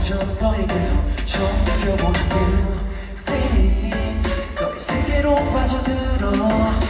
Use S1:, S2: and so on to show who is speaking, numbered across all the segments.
S1: 좀 너에게 더좀 느껴보는 그 feeling. 너의 세계로 빠져들어.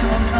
S1: don't know.